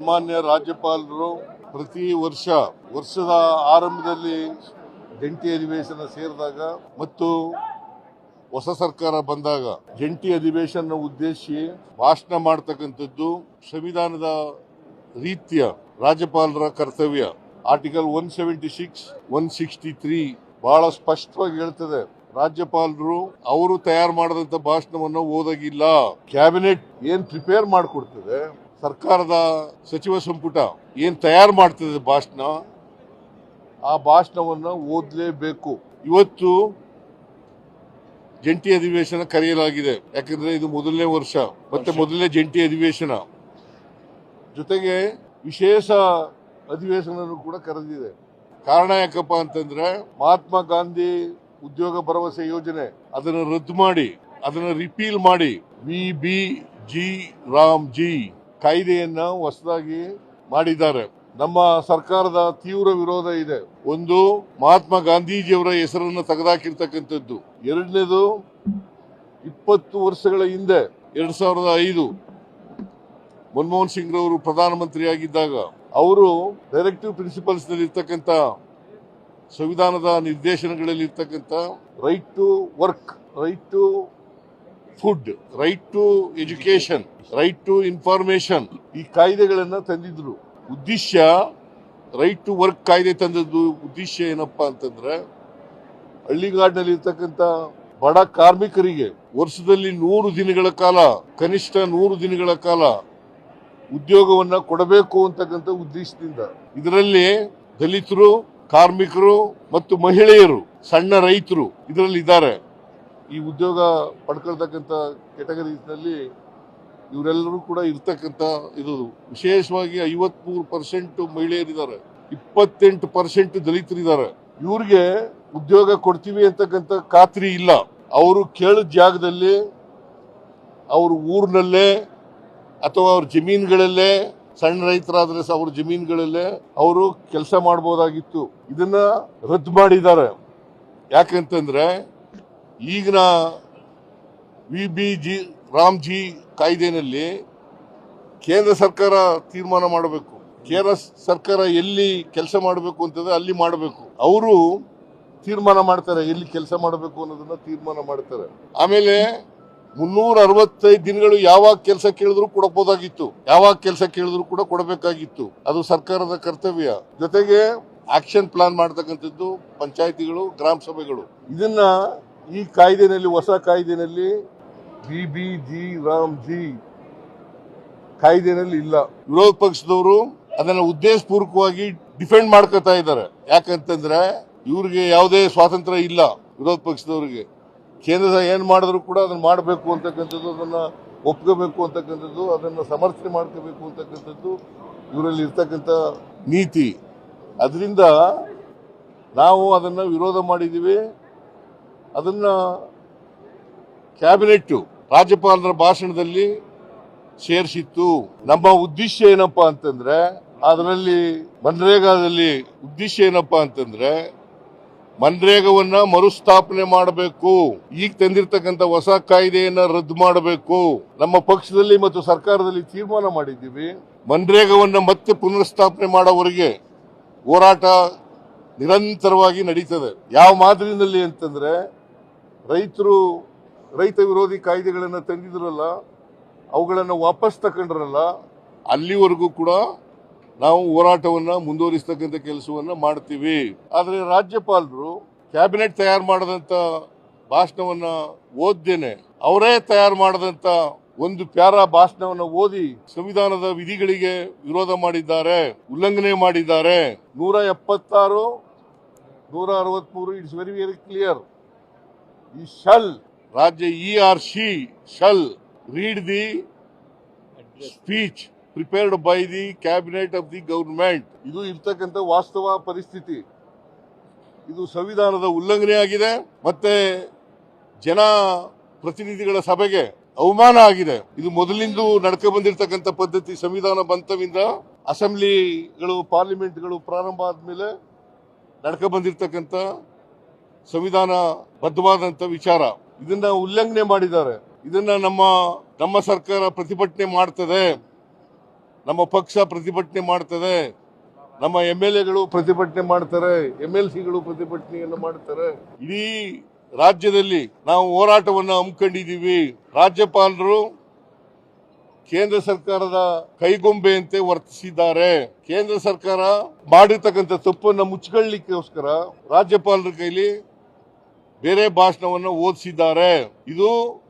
ಮಾನ್ಯ ರಾಜ್ಯಪಾಲರು ಪ್ರತಿ ವರ್ಷ ವರ್ಷದ ಆರಂಭದಲ್ಲಿ ಜಂಟಿ ಅಧಿವೇಶನ ಸೇರಿದಾಗ ಮತ್ತು ಹೊಸ ಸರ್ಕಾರ ಬಂದಾಗ ಜಂಟಿ ಅಧಿವೇಶನ ಉದ್ದೇಶಿಸಿ ಭಾಷಣ ಮಾಡ್ತಕ್ಕಂಥದ್ದು ಸಂವಿಧಾನದ ರೀತಿಯ ರಾಜ್ಯಪಾಲರ ಕರ್ತವ್ಯ. Article one seventy six one sixty three ಬಹಳ ಸ್ಪಷ್ಟವಾಗಿ ಹೇಳ್ತದೆ. ರಾಜ್ಯಪಾಲರು ಅವರು ತಯಾರು ಮಾಡಿದಂತ ಭಾಷಣವನ್ನು ಓದಾಗಿಲ್ಲ ಕ್ಯಾಬಿನೆಟ್ ಏನ್ ಪ್ರಿಪೇರ್ ಮಾಡಿಕೊಡ್ತದೆ? ಸರ್ಕಾರದ ಸಚಿವ ಸಂಪುಟ ಏನು ತಯಾರು ಮಾಡ್ತದೆ ಭಾಷಣ ಆ ಭಾಷಣವನ್ನ ಓದಲೇಬೇಕು. ಇವತ್ತು ಜಂಟಿ ಅಧಿವೇಶನ ಕರೆಯಲಾಗಿದೆ. ಯಾಕಂದ್ರೆ ಇದು ಮೊದಲನೇ ವರ್ಷ ಮತ್ತೆ ಮೊದಲನೇ ಜಂಟಿ ಅಧಿವೇಶನ. ಜೊತೆಗೆ ವಿಶೇಷ ಅಧಿವೇಶನ ಕೂಡ ಕರೆದಿದೆ. ಕಾರಣ ಯಾಕಪ್ಪ ಅಂತಂದ್ರೆ ಮಹಾತ್ಮ ಗಾಂಧಿ ಉದ್ಯೋಗ ಭರವಸೆ ಯೋಜನೆ ಅದನ್ನು ರದ್ದು ಮಾಡಿ ಅದನ್ನು ರಿಪೀಲ್ ಮಾಡಿ V B G RAM G ಕಾಯ್ದೆಯನ್ನ ಹೊಸದಾಗಿ ಮಾಡಿದ್ದಾರೆ. ನಮ್ಮ ಸರ್ಕಾರದ ತೀವ್ರ ವಿರೋಧ ಇದೆ. ಒಂದು, ಮಹಾತ್ಮ ಗಾಂಧೀಜಿಯವರ ಹೆಸರನ್ನು ತೆಗೆದಾಕಿರ್ತಕ್ಕಂಥದ್ದು. ಎರಡನೇದು, ಇಪ್ಪತ್ತು ವರ್ಷಗಳ ಹಿಂದೆ, ಎರಡ್ ಸಾವಿರದ ಐದು, ಮನಮೋಹನ್ ಸಿಂಗ್ ರವರು ಪ್ರಧಾನಮಂತ್ರಿಯಾಗಿದ್ದಾಗ, ಅವರು ಡೈರೆಕ್ಟಿವ್ ಪ್ರಿನ್ಸಿಪಲ್ಸ್ನಲ್ಲಿ ಇರ್ತಕ್ಕಂಥ ಸಂವಿಧಾನದ ನಿರ್ದೇಶನಗಳಲ್ಲಿ ಇರ್ತಕ್ಕಂಥ right to work right to food right to education right to information ಈ ಕಾಯ್ದೆಗಳನ್ನ ತಂದಿದ್ರು. ಉದ್ದೇಶ ರೈಟ್ ಟು ವರ್ಕ್ ಕಾಯ್ದೆ ತಂದದ್ದು. ಉದ್ದೇಶ ಏನಪ್ಪಾ ಅಂತಂದ್ರೆ ಹಳ್ಳಿಗಾಡಿನಲ್ಲಿ ಇರ್ತಕ್ಕಂಥ ಬಡ ಕಾರ್ಮಿಕರಿಗೆ ವರ್ಷದಲ್ಲಿ ನೂರು ದಿನಗಳ ಕಾಲ, ಕನಿಷ್ಠ ನೂರು ದಿನಗಳ ಕಾಲ ಉದ್ಯೋಗವನ್ನ ಕೊಡಬೇಕು ಅಂತಕ್ಕಂಥ ಉದ್ದೇಶದಿಂದ. ಇದರಲ್ಲಿ ದಲಿತರು, ಕಾರ್ಮಿಕರು ಮತ್ತು ಮಹಿಳೆಯರು, ಸಣ್ಣ ರೈತರು ಇದರಲ್ಲಿ ಇದ್ದಾರೆ ಈ ಉದ್ಯೋಗ ಪಡ್ಕೊಳ್ತಕ್ಕಂಥ ಕೆಟಗರೀಸ್ನಲ್ಲಿ ಇವರೆಲ್ಲರೂ ಕೂಡ ಇರ್ತಕ್ಕಂಥ ಇದು ವಿಶೇಷವಾಗಿ ಐವತ್ಮೂರು ಪರ್ಸೆಂಟ್ ಮಹಿಳೆಯರಿದ್ದಾರೆ. ಇಪ್ಪತ್ತೆಂಟು ಪರ್ಸೆಂಟ್ ದಲಿತರಿದ್ದಾರೆ. ಇವ್ರಿಗೆ ಉದ್ಯೋಗ ಕೊಡ್ತೀವಿ ಅಂತಕ್ಕಂಥ ಖಾತ್ರಿ ಇಲ್ಲ. ಅವರು ಕೇಳಿದ ಜಾಗದಲ್ಲಿ ಅವ್ರ ಊರಿನಲ್ಲೇ ಅಥವಾ ಅವ್ರ ಜಮೀನುಗಳಲ್ಲೇ, ಸಣ್ಣ ರೈತರಾದ್ರೆ ಸಹ ಅವ್ರ ಜಮೀನುಗಳಲ್ಲೇ ಅವರು ಕೆಲಸ ಮಾಡಬಹುದಾಗಿತ್ತು ಇದನ್ನ ರದ್ದು ಮಾಡಿದ್ದಾರೆ. ಯಾಕಂತಂದ್ರೆ ಈಗಿನ V B G RAM G ಕೇಂದ್ರ ಸರ್ಕಾರ ತೀರ್ಮಾನ ಮಾಡಬೇಕು. ಕೇಂದ್ರ ಸರ್ಕಾರ ಎಲ್ಲಿ ಕೆಲಸ ಮಾಡಬೇಕು ಅಂತಂದ್ರೆ ಅಲ್ಲಿ ಮಾಡಬೇಕು. ಅವರು ತೀರ್ಮಾನ ಮಾಡ್ತಾರೆ, ಎಲ್ಲಿ ಕೆಲಸ ಮಾಡಬೇಕು ಅನ್ನೋದನ್ನ ತೀರ್ಮಾನ ಮಾಡ್ತಾರೆ. ಆಮೇಲೆ ಮುನ್ನೂರ ಅರವತ್ತೈದು ದಿನಗಳು ಯಾವಾಗ ಕೆಲಸ ಕೇಳಿದ್ರು ಕೊಡಬಹುದಾಗಿತ್ತು. ಯಾವಾಗ ಕೆಲಸ ಕೇಳಿದ್ರು ಕೂಡ ಕೊಡಬೇಕಾಗಿತ್ತು. ಅದು ಸರ್ಕಾರದ ಕರ್ತವ್ಯ. ಜೊತೆಗೆ ಆಕ್ಷನ್ ಪ್ಲಾನ್ ಮಾಡ್ತಕ್ಕಂಥದ್ದು ಪಂಚಾಯತಿಗಳು, ಗ್ರಾಮ ಸಭೆಗಳು. ಇದನ್ನ ಈ ಕಾಯ್ದೆನಲ್ಲಿ, ಹೊಸ ಕಾಯ್ದೆನಲ್ಲಿ B B, G, RAM, G ಕಾಯ್ದೆನಲ್ಲಿ ಇಲ್ಲ. ವಿರೋಧ ಪಕ್ಷದವರು ಅದನ್ನು ಉದ್ದೇಶಪೂರ್ವಕವಾಗಿ ಡಿಫೆಂಡ್ ಮಾಡ್ಕೊತಾ ಇದ್ದಾರೆ. ಯಾಕಂತಂದ್ರೆ ಇವ್ರಿಗೆ ಯಾವುದೇ ಸ್ವಾತಂತ್ರ್ಯ ಇಲ್ಲ ವಿರೋಧ ಪಕ್ಷದವರಿಗೆ. ಕೇಂದ್ರ ಏನ್ ಮಾಡಿದ್ರು ಕೂಡ ಅದನ್ನ ಮಾಡಬೇಕು ಅಂತಕ್ಕಂಥದ್ದು, ಅದನ್ನ ಒಪ್ಕೋಬೇಕು ಅಂತಕ್ಕಂಥದ್ದು, ಅದನ್ನ ಸಮರ್ಥನೆ ಮಾಡ್ಕೋಬೇಕು ಅಂತಕ್ಕಂಥದ್ದು ಇವರಲ್ಲಿ ಇರ್ತಕ್ಕಂಥ ನೀತಿ. ಅದರಿಂದ ನಾವು ಅದನ್ನು ವಿರೋಧ ಮಾಡಿದ್ದೀವಿ. ಅದನ್ನ ಕ್ಯಾಬಿನೆಟ್ ರಾಜ್ಯಪಾಲರ ಭಾಷಣದಲ್ಲಿ ಸೇರಿಸಿತ್ತು. ನಮ್ಮ ಉದ್ದೇಶ ಏನಪ್ಪಾ ಅಂತಂದ್ರೆ, ಅದರಲ್ಲಿ ಮನ್ರೇಗಾದಲ್ಲಿ ಉದ್ದೇಶ ಏನಪ್ಪಾ ಅಂತಂದ್ರೆ, ಮನ್ರೇಗವನ್ನ ಮರುಸ್ಥಾಪನೆ ಮಾಡಬೇಕು. ಈಗ ತಂದಿರತಕ್ಕಂತ ಹೊಸ ಕಾಯ್ದೆಯನ್ನ ರದ್ದು ಮಾಡಬೇಕು. ನಮ್ಮ ಪಕ್ಷದಲ್ಲಿ ಮತ್ತು ಸರ್ಕಾರದಲ್ಲಿ ತೀರ್ಮಾನ ಮಾಡಿದ್ದೀವಿ. ಮನ್ರೇಗವನ್ನ ಮತ್ತೆ ಪುನರ್ಸ್ಥಾಪನೆ ಮಾಡೋವರೆಗೆ ಹೋರಾಟ ನಿರಂತರವಾಗಿ ನಡೀತದೆ. ಯಾವ ಮಾದರಿನಲ್ಲಿ ಅಂತಂದ್ರೆ ರೈತರು, ರೈತ ವಿರೋಧಿ ಕಾಯ್ದೆಗಳನ್ನು ತಂದಿದ್ರಲ್ಲ ಅವುಗಳನ್ನು ವಾಪಸ್ ತಕೊಂಡ್ರಲ್ಲ, ಅಲ್ಲಿವರೆಗೂ ಕೂಡ ನಾವು ಹೋರಾಟವನ್ನು ಮುಂದುವರಿಸ್ತಕ್ಕಂಥ ಕೆಲಸವನ್ನು ಮಾಡ್ತೀವಿ. ಆದರೆ ರಾಜ್ಯಪಾಲರು ಕ್ಯಾಬಿನೆಟ್ ತಯಾರು ಮಾಡಿದಂಥ ಭಾಷಣವನ್ನು ಓದ್ದೇನೆ, ಅವರೇ ತಯಾರು ಮಾಡಿದಂಥ ಒಂದು ಪ್ಯಾರ ಭಾಷಣವನ್ನು ಓದಿ ಸಂವಿಧಾನದ ವಿಧಿಗಳಿಗೆ ವಿರೋಧ ಮಾಡಿದ್ದಾರೆ, ಉಲ್ಲಂಘನೆ ಮಾಡಿದ್ದಾರೆ. ನೂರ ಎಪ್ಪತ್ತಾರು, ನೂರ ಅರವತ್ಮೂರು, ಇಟ್ಸ್ ವೆರಿ ವೆರಿ ಕ್ಲಿಯರ್ ಈ ಶಲ್ ರಾಜ್ಯ he or she shall read the speech prepared by the cabinet of the government ಇದು ಇರ್ತಕ್ಕಂಥ ವಾಸ್ತವ ಪರಿಸ್ಥಿತಿ. ಇದು ಸಂವಿಧಾನದ ಉಲ್ಲಂಘನೆ ಆಗಿದೆ ಮತ್ತೆ ಜನ ಪ್ರತಿನಿಧಿಗಳ ಸಭೆಗೆ ಅವಮಾನ ಆಗಿದೆ. ಇದು ಮೊದಲಿಂದ ನಡ್ಕ ಬಂದಿರತಕ್ಕಂಥ ಪದ್ಧತಿ ಸಂವಿಧಾನ ಬಂತವಿಂದ ಅಸೆಂಬ್ಲಿಗಳು ಪಾರ್ಲಿಮೆಂಟ್ಗಳು ಪ್ರಾರಂಭ ಆದ್ಮೇಲೆ ನಡ್ಕ ಬಂದಿರತಕ್ಕಂಥ ಸಂವಿಧಾನ ಬದ್ಧವಾದಂತ ವಿಚಾರ. ಇದನ್ನ ಉಲ್ಲಂಘನೆ ಮಾಡಿದ್ದಾರೆ. ಇದನ್ನ ನಮ್ಮ ನಮ್ಮ ಸರ್ಕಾರ ಪ್ರತಿಭಟನೆ ಮಾಡ್ತದೆ. ನಮ್ಮ ಪಕ್ಷ ಪ್ರತಿಭಟನೆ ಮಾಡ್ತದೆ. ನಮ್ಮ ಎಂ ಎಲ್ ಎಗಳು ಪ್ರತಿಭಟನೆ ಮಾಡ್ತಾರೆ. ಎಂ ಎಲ್ ಸಿಗಳು ಪ್ರತಿಭಟನೆಯನ್ನು ಮಾಡ್ತಾರೆ. ಇಡೀ ರಾಜ್ಯದಲ್ಲಿ ನಾವು ಹೋರಾಟವನ್ನು ಹಮ್ಮಿಕೊಂಡಿದ್ದೀವಿ. ರಾಜ್ಯಪಾಲರು ಕೇಂದ್ರ ಸರ್ಕಾರದ ಕೈಗೊಂಬೆಯಂತೆ ವರ್ತಿಸಿದ್ದಾರೆ. ಕೇಂದ್ರ ಸರ್ಕಾರ ಮಾಡಿರ್ತಕ್ಕಂಥ ತಪ್ಪನ್ನು ಮುಚ್ಚಿಕೊಳ್ಳಿಕ್ಕೋಸ್ಕರ ರಾಜ್ಯಪಾಲರ ಕೈಲಿ ಬೇರೆ ಭಾಷಣವನ್ನು ಓದಿಸಿದ್ದಾರೆ. ಇದು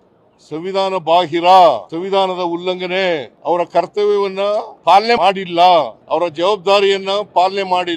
ಸಂವಿಧಾನ ಬಾಹಿರ, ಸಂವಿಧಾನದ ಉಲ್ಲಂಘನೆ. ಅವರ ಕರ್ತವ್ಯವನ್ನ ಪಾಲನೆ ಮಾಡಿಲ್ಲ. ಅವರ ಜವಾಬ್ದಾರಿಯನ್ನ ಪಾಲನೆ ಮಾಡಿಲ್ಲ.